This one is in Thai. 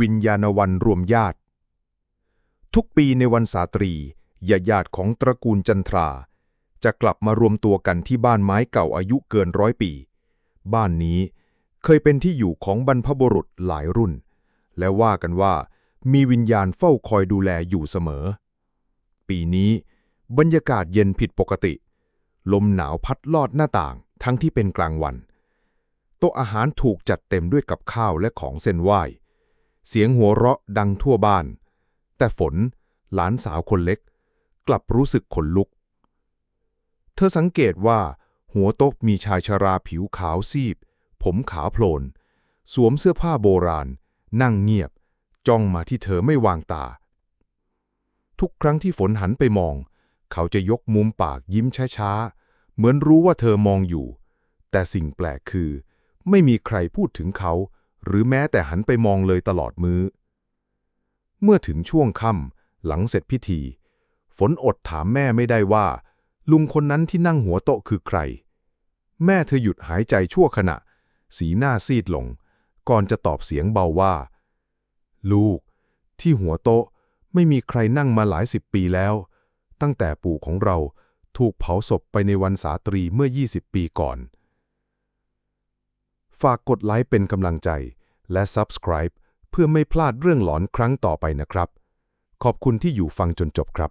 วิญญาณวันรวมญาติ ทุกปีในวันสาตรีญาญาติของตระกูลจันทรา จะกลับมารวมตัวกันที่บ้านไม้เก่าอายุเกินร้อยปี บ้านนี้เคยเป็นที่อยู่ของบรรพบุรุษหลายรุ่น และว่ากันว่ามีวิญญาณเฝ้าคอยดูแลอยู่เสมอ ปีนี้บรรยากาศเย็นผิดปกติ ลมหนาวพัดลอดหน้าต่างทั้งที่เป็นกลางวัน โต๊ะอาหารถูกจัดเต็มด้วยกับข้าวและของเส้นไหว้ เสียงหัวเราะดังทั่วบ้าน แต่ฝนหลานสาวคนเล็ก กลับรู้สึกขนลุก เธอสังเกตว่า หัวโต๊ะมีชายชราผิวขาวซีบ ผมขาวโพลน สวมเสื้อผ้าโบราณ นั่งเงียบ จ้องมาที่เธอไม่วางตา ทุกครั้งที่ฝนหันไปมอง เขาจะยกมุมปากยิ้มช้าๆ เหมือนรู้ว่าเธอมองอยู่ แต่สิ่งแปลกคือ ไม่มีใครพูดถึงเขา หรือแม้แต่หันไปมองเลยตลอดมือ้อ เมื่อถึงช่วงค่ำหลังเสร็จพิธี ฝนอดถามแม่ไม่ได้ว่า ลุงคนนั้นที่นั่งหัวโต๊ะคือใคร แม่เธอหยุดหายใจชั่วขณะ สีหน้าซีดลง ก่อนจะตอบเสียงเบาว่า ลูก ที่หัวโต๊ะไม่มีใครนั่งมาหลายสิบปีแล้ว ตั้งแต่ปู่ของเราถูกเผาศพไปในวันสาตรีเมื่อ 20 ปีก่อน ฝากกดไลค์เป็นกำลังใจ และ Subscribe เพื่อไม่พลาดเรื่องหลอนครั้งต่อไปนะครับ ขอบคุณที่อยู่ฟังจนจบครับ